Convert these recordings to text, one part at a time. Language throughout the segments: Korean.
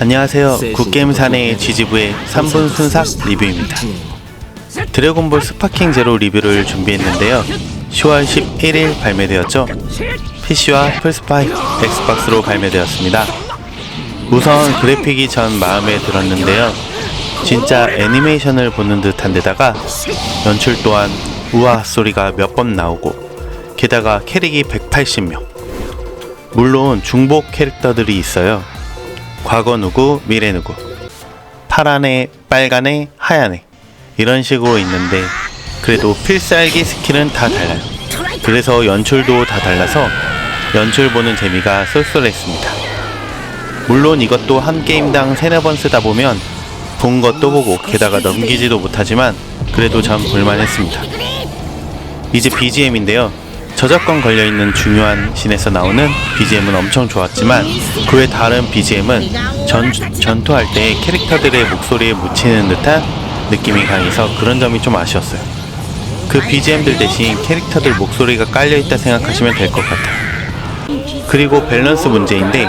안녕하세요. 굿게임 사내의 GGV의 3분 순삭 리뷰입니다. 드래곤볼 스파킹 제로 리뷰를 준비했는데요. 10월 11일 발매되었죠. PC와 플스5, 엑스박스로 발매되었습니다. 우선 그래픽이 전 마음에 들었는데요. 진짜 애니메이션을 보는 듯한 데다가 연출 또한 우아 소리가 몇 번 나오고 게다가 캐릭이 180명. 물론 중복 캐릭터들이 있어요. 과거 누구, 미래 누구. 파란 애, 빨간 애, 하얀 애. 이런 식으로 있는데 그래도 필살기 스킬은 다 달라요. 그래서 연출도 다 달라서 연출 보는 재미가 쏠쏠했습니다. 물론 이것도 한 게임당 세네 번 쓰다 보면 본 것도 보고 게다가 넘기지도 못하지만 그래도 전 볼만했습니다. 이제 BGM인데요. 저작권 걸려있는 중요한 씬에서 나오는 BGM은 엄청 좋았지만 그 외 다른 BGM은 전, 전투할 때 캐릭터들의 목소리에 묻히는 듯한 느낌이 강해서 그런 점이 좀 아쉬웠어요. 그 BGM들 대신 캐릭터들 목소리가 깔려있다 생각하시면 될 것 같아요. 그리고 밸런스 문제인데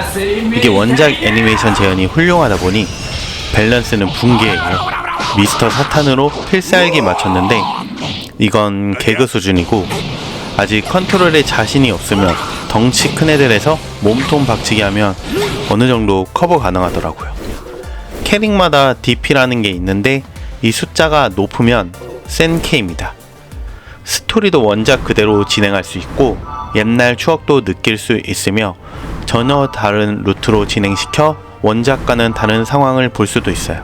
이게 원작 애니메이션 재현이 훌륭하다 보니 밸런스는 붕괴예요. 미스터 사탄으로 필살기 맞췄는데 이건 개그 수준이고 아직 컨트롤에 자신이 없으면 덩치 큰 애들에서 몸통 박치기 하면 어느 정도 커버 가능하더라고요. 캐릭마다 DP라는 게 있는데 이 숫자가 높으면 센 K입니다. 스토리도 원작 그대로 진행할 수 있고 옛날 추억도 느낄 수 있으며 전혀 다른 루트로 진행시켜 원작과는 다른 상황을 볼 수도 있어요.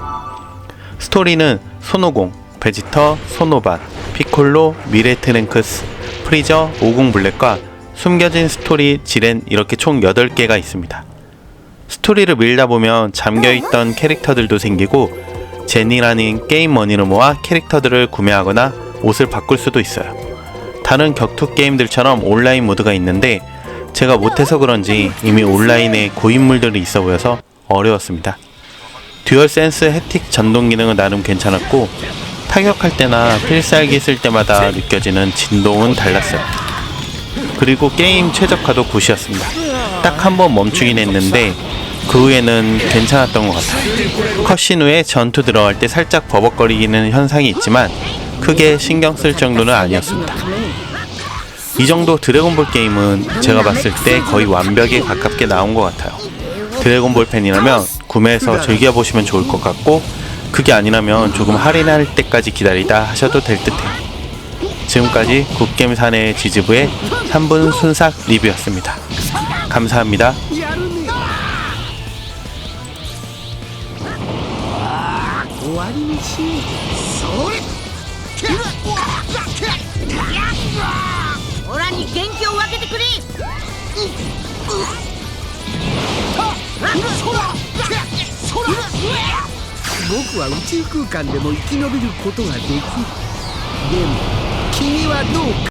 스토리는 손오공, 베지터, 소노반, 피콜로, 미레트랭크스, 프리저, 오공 블랙과 숨겨진 스토리, 지렌 이렇게 총 8개가 있습니다. 스토리를 밀다 보면 잠겨있던 캐릭터들도 생기고 제니라는 게임 머니를 모아 캐릭터들을 구매하거나 옷을 바꿀 수도 있어요. 다른 격투 게임들처럼 온라인 모드가 있는데 제가 못해서 그런지 이미 온라인에 고인물들이 있어 보여서 어려웠습니다. 듀얼 센스 혜틱 전동 기능은 나름 괜찮았고 타격할 때나 필살기 쓸 때마다 느껴지는 진동은 달랐어요. 그리고 게임 최적화도 굿이었습니다. 딱 한 번 멈추긴 했는데 그 후에는 괜찮았던 것 같아요. 컷신 후에 전투 들어갈 때 살짝 버벅거리는 현상이 있지만 크게 신경 쓸 정도는 아니었습니다. 이 정도 드래곤볼 게임은 제가 봤을 때 거의 완벽에 가깝게 나온 것 같아요. 드래곤볼 팬이라면 구매해서 즐겨보시면 좋을 것 같고 그게 아니라면 조금 할인할 때까지 기다리다 하셔도 될 듯해요. 지금까지 굿게임 사내의 지지부의 3분 순삭 리뷰였습니다. 감사합니다. 僕は宇宙空間でも生き延びることができる。でも君はどうか。